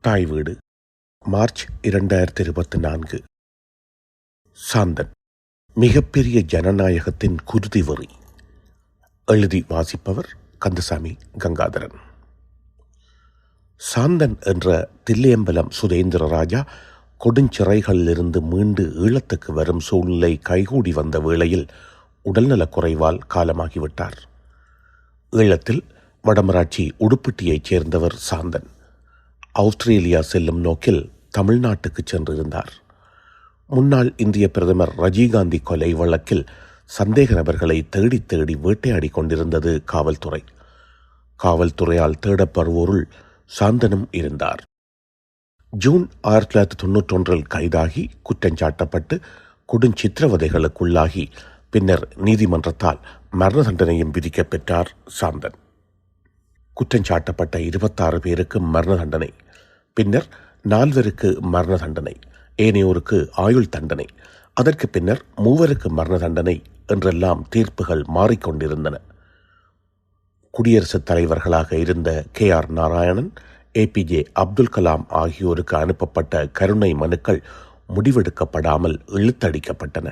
தாய் வீடு மார்ச் இரண்டாயிரத்தி இருபத்தி நான்கு சாந்தன் மிகப்பெரிய ஜனநாயகத்தின் குருதி வெறி. எழுதி வாசிப்பவர் கந்தசாமி கங்காதரன். சாந்தன் என்ற தில்லியம்பலம் சுதேந்திர ராஜா கொடுஞ்சிறைகளிலிருந்து மீண்டு ஈழத்துக்கு வரும் சூழ்நிலை கைகூடி வந்த வேளையில் உடல்நலக் குறைவால் காலமாகிவிட்டார். ஈழத்தில் வடமராட்சி உடுப்பிட்டியைச் சேர்ந்தவர் சாந்தன். ஆஸ்திரேலியா செல்லும் நோக்கில் தமிழ்நாட்டுக்கு சென்றிருந்தார். முன்னாள் இந்திய பிரதமர் ரஜினிகாந்தி கொலை வழக்கில் சந்தேக நபர்களை தேடி தேடி வேட்டையாடி கொண்டிருந்தது காவல்துறை. காவல்துறையால் தேடப்படுவோருள் சாந்தனும் இருந்தார். ஜூன் ஆயிரத்தி தொள்ளாயிரத்தி தொன்னூற்றொன்றில் கைதாகி குற்றஞ்சாட்டப்பட்டு கொடுஞ்சித்திரவதைகளுக்குள்ளாகி பின்னர் நீதிமன்றத்தால் மரண தண்டனையும் விதிக்கப் பெற்றார் சாந்தன். குற்றஞ்சாட்டப்பட்ட இருபத்தாறு பேருக்கு மரண தண்டனை பின்னர் நால்வருக்கு மரண தண்டனை ஏனையோருக்கு ஆயுள் தண்டனை. அதற்கு பின்னர் மூவருக்கு மரண தண்டனை என்றெல்லாம் தீர்ப்புகள் மாறிக்கொண்டிருந்தன. குடியரசுத் தலைவர்களாக இருந்த K R Narayanan APJ Abdul Kalam ஆகியோருக்கு அனுப்பப்பட்ட கருணை மனுக்கள் முடிவெடுக்கப்படாமல் இழுத்தடிக்கப்பட்டன.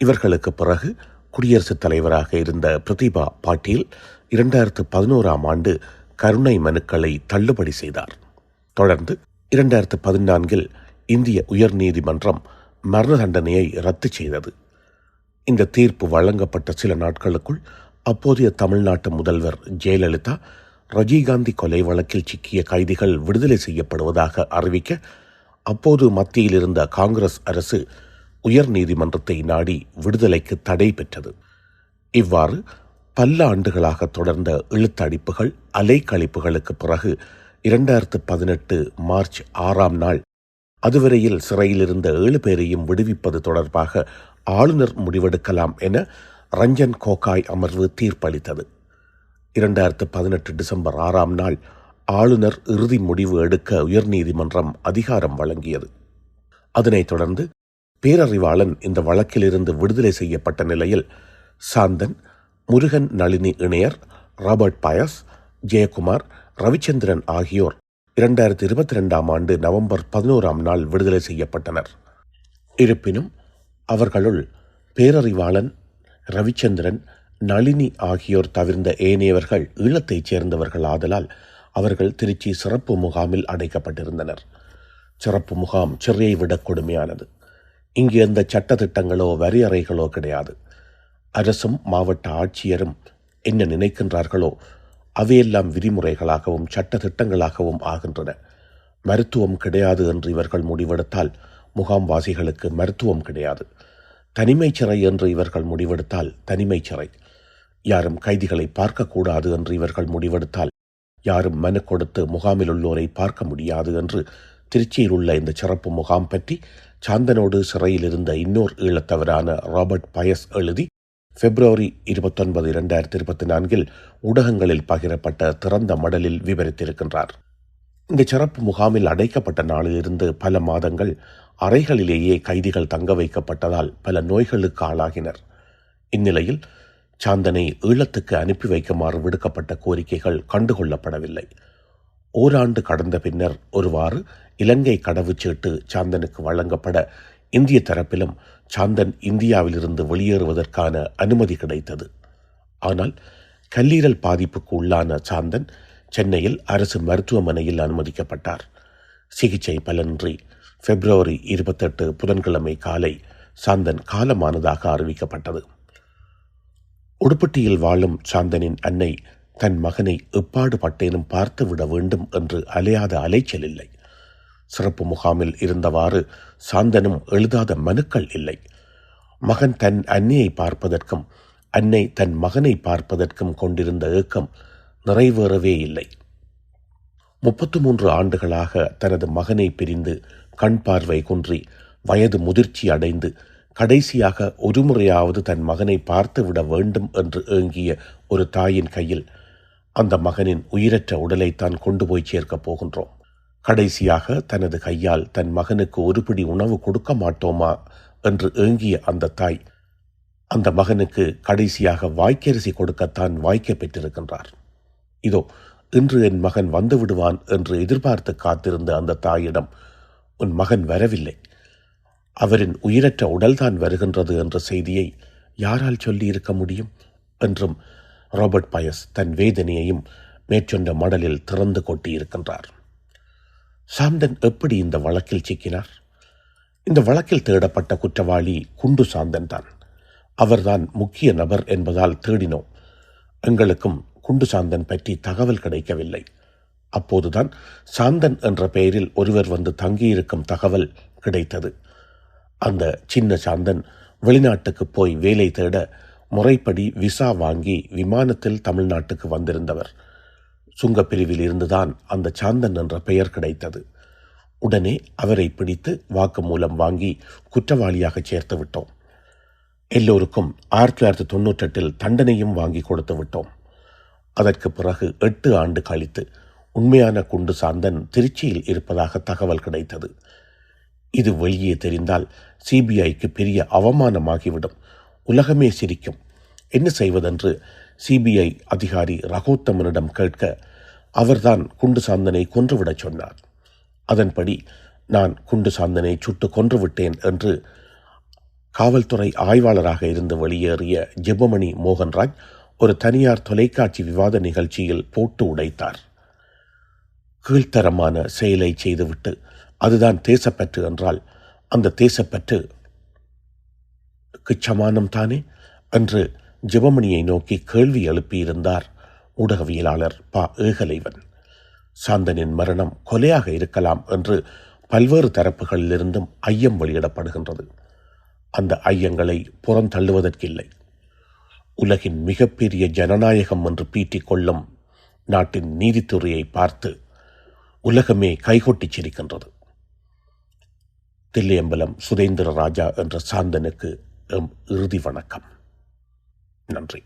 இவர்களுக்கு பிறகு குடியரசுத் தலைவராக இருந்த பிரதிபா பாட்டீல் இரண்டாயிரத்து பதினோராம் ஆண்டு கருணை மனுக்களை தள்ளுபடி செய்தார். தொடர்ந்து இரண்டாயிரத்து பதினான்கில் இந்திய உயர்நீதிமன்றம் மரண தண்டனையை ரத்து செய்தது. இந்த தீர்ப்பு வழங்கப்பட்ட சில நாட்களுக்குள் அப்போதைய தமிழ்நாட்டு முதல்வர் ஜெயலலிதா ரஜினிகாந்தி கொலை வழக்கில் சிக்கிய கைதிகள் விடுதலை செய்யப்படுவதாக அறிவிக்க அப்போது மத்தியில் இருந்த காங்கிரஸ் அரசு உயர் நீதிமன்றத்தை நாடி விடுதலைக்கு தடை பெற்றது. இவ்வாறு பல ஆண்டுகளாக தொடர்ந்த இழுத்தடிப்புகள் அலைக்கழிப்புகளுக்கு பிறகு இரண்டாயிரத்து பதினெட்டு மார்ச் ஆறாம் நாள். அதுவரையில் சிறையில் இருந்த ஏழு பேரையும் விடுவிப்பது தொடர்பாக ஆளுநர் முடிவெடுக்கலாம் என ரஞ்சன் கோகாய் அமர்வு தீர்ப்பளித்தது. இரண்டாயிரத்து பதினெட்டு டிசம்பர் ஆறாம் நாள் ஆளுநர் இறுதி முடிவு எடுக்க உயர்நீதிமன்றம் அதிகாரம் வழங்கியது. அதனைத் தொடர்ந்து பேரறிவாளன் இந்த வழக்கிலிருந்து விடுதலை செய்யப்பட்ட நிலையில் சாந்தன் முருகன் நளினி இணையர் ராபர்ட் பயஸ் ஜெயக்குமார் ரவிச்சந்திரன் ஆகியோர் இரண்டாயிரத்தி இருபத்தி ரெண்டாம் ஆண்டு நவம்பர் பதினோராம் நாள் விடுதலை செய்யப்பட்டனர். இருப்பினும் அவர்களுள் பேரறிவாளன் ரவிச்சந்திரன் நளினி ஆகியோர் தவிர்ந்த ஏனையவர்கள் ஈழத்தைச் சேர்ந்தவர்கள் ஆதலால் அவர்கள் திருச்சி சிறப்பு முகாமில் அடைக்கப்பட்டிருந்தனர். சிறப்பு முகாம் சிறையை விட கொடுமையானது. இங்கு எந்த சட்டத்திட்டங்களோ வரையறைகளோ கிடையாது. அரசும் மாவட்ட ஆட்சியரும் என்ன நினைக்கின்றார்களோ அவையெல்லாம் விதிமுறைகளாகவும் சட்ட திட்டங்களாகவும் ஆகின்றன. மருத்துவம் கிடையாது என்று இவர்கள் முடிவெடுத்தால் முகாம்வாசிகளுக்கு மருத்துவம் கிடையாது. தனிமை சிறை என்று இவர்கள் முடிவெடுத்தால் தனிமை சிறை. யாரும் கைதிகளை பார்க்கக்கூடாது என்று இவர்கள் முடிவெடுத்தால் யாரும் மனு கொடுத்து முகாமில் உள்ளோரை பார்க்க முடியாது என்று திருச்சியில் உள்ள இந்த சிறப்பு முகாம் பற்றி சாந்தனோடு சிறையில் இருந்த இன்னோர் ஈழத்தவரான ராபர்ட் பயஸ் எழுதி பிப்ரவரி இருபத்தொன்பது இரண்டாயிரத்தி இருபத்தி நான்கில் ஊடகங்களில் பகிரப்பட்ட திறந்த மடலில் விவரித்திருக்கின்றார். இந்த சிறப்பு முகாமில் அடைக்கப்பட்ட நாளிலிருந்து பல மாதங்கள் அறைகளிலேயே கைதிகள் தங்க வைக்கப்பட்டதால் பல நோய்களுக்கு ஆளாகினர். இந்நிலையில் சாந்தனை ஈழத்துக்கு அனுப்பி வைக்குமாறு விடுக்கப்பட்ட கோரிக்கைகள் கண்டுகொள்ளப்படவில்லை. ஓராண்டு கடந்த பின்னர் ஒருவாறு இலங்கை கடவுச்சீட்டு சாந்தனுக்கு வழங்கப்பட இந்திய தரப்பிலும் சாந்தன் இந்தியாவிலிருந்து வெளியேறுவதற்கான அனுமதி கிடைத்தது. ஆனால் கல்லீரல் பாதிப்புக்கு உள்ளான சாந்தன் சென்னையில் அரசு மருத்துவமனையில் அனுமதிக்கப்பட்டார். சிகிச்சை பலனின்றி பிப்ரவரி இருபத்தெட்டு புதன்கிழமை காலை சாந்தன் காலமானதாக அறிவிக்கப்பட்டது. உடுப்பட்டியில் வாழும் சாந்தனின் அன்னை தன் மகனை எப்பாடு பட்டேனும் வேண்டும் என்று அலையாத அலைச்சல் இல்லை. சிறப்பு முகாமில் இருந்தவாறு சாந்தனும் எழுதாத மனுக்கள் இல்லை. மகன் தன் அன்னையை பார்ப்பதற்கும் அன்னை தன் மகனை பார்ப்பதற்கும் கொண்டிருந்த ஏக்கம் நிறைவேறவே இல்லை. முப்பத்து மூன்று ஆண்டுகளாக தனது மகனை பிரிந்து கண் பார்வை குன்றி வயது முதிர்ச்சி அடைந்து கடைசியாக ஒரு முறையாவது தன் மகனை பார்த்துவிட வேண்டும் என்று ஏங்கிய ஒரு தாயின் கையில் அந்த மகனின் உயிரற்ற உடலைத்தான் கொண்டு போய் சேர்க்கப் போகின்றோம். கடைசியாக தனது கையால் தன் மகனுக்கு ஒரு பிடி உணவு கொடுக்க மாட்டோமா என்று ஏங்கிய அந்த தாய் அந்த மகனுக்கு கடைசியாக வாய்க்கரிசி கொடுக்கத்தான் வாய்க்க பெற்றிருக்கின்றார். இதோ இன்று என் மகன் வந்து விடுவான் என்று எதிர்பார்த்து காத்திருந்த அந்த தாயிடம் உன் மகன் வரவில்லை. அவரின் உயிரற்ற உடல்தான் வருகின்றது என்ற செய்தியை யாரால் சொல்லி இருக்க முடியும்? என்றும் ராபர்ட் பயஸ் தன் வேதனையையும் மேற்சொண்ட மடலில் திறந்து கொட்டியிருக்கின்றார். சாந்தன் எப்படி இந்த வழக்கில் சிக்கினார்? இந்த வழக்கில் தேடப்பட்ட குற்றவாளி குண்டு சாந்தன் தான். அவர்தான் முக்கிய நபர் என்பதால் தேடினோம். எங்களுக்கும் குண்டு சாந்தன் பற்றி தகவல் கிடைக்கவில்லை. அப்போதுதான் சாந்தன் என்ற பெயரில் ஒருவர் வந்து தங்கியிருக்கும் தகவல் கிடைத்தது. அந்த சின்ன சாந்தன் வெளிநாட்டுக்கு போய் வேலை தேட முறைப்படி விசா வாங்கி விமானத்தில் தமிழ்நாட்டுக்கு வந்திருந்தவர். சுங்கப்பிரிவில் இருந்துதான் அந்த சாந்தன் என்ற பெயர் கிடைத்தது. உடனே அவரை பிடித்து வாக்குமூலம் வாங்கி குற்றவாளியாக சேர்த்து விட்டோம். எல்லோருக்கும் ஆயிரத்தி தொள்ளாயிரத்தி தொண்ணூற்றெட்டில் தண்டனையும் வாங்கி கொடுத்து விட்டோம். அதற்கு பிறகு எட்டு ஆண்டு கழித்து உண்மையான குண்டு சாந்தன் திருச்சியில் இருப்பதாக தகவல் கிடைத்தது. இது வெளியே தெரிந்தால் சிபிஐக்கு பெரிய அவமானமாகிவிடும். உலகமே சிரிக்கும். என்ன செய்வதென்று சிபிஐ அதிகாரி ரகோத்தமனிடம் கேட்க அவர்தான் குண்டு சாந்தனை கொன்றுவிடச் சொன்னார். அதன்படி நான் குண்டு சாந்தனை சுட்டு கொன்றுவிட்டேன் என்று காவல்துறை ஆய்வாளராக இருந்து வெளியேறிய ஜெபமணி மோகன்ராஜ் ஒரு தனியார் தொலைக்காட்சி விவாத நிகழ்ச்சியில் போட்டு உடைத்தார். கீழ்த்தரமான செயலை செய்துவிட்டு அதுதான் தேசப்பற்று என்றால் அந்த தேசப்பற்று கிச்சமானம் தானே? என்று ஜெபமணியை நோக்கி கேள்வி எழுப்பியிருந்தார் ஊடகவியலாளர் ப. ஏகலைவன். சாந்தனின் மரணம் கொலையாக இருக்கலாம் என்று பல்வேறு தரப்புகளிலிருந்தும் ஐயம் வெளியிடப்படுகின்றது. அந்த ஐயங்களை புறந்தள்ளுவதற்கில்லை உலகின் மிகப்பெரிய ஜனநாயகம் என்று பீட்டிக் கொள்ளும் நாட்டின் நீதித்துறையை பார்த்து உலகமே கைகொட்டிச் சிரிக்கின்றது. தில்லியம்பலம் சுதேந்திர ராஜா என்ற சாந்தனுக்கு எம் இறுதி வணக்கம். நன்றி.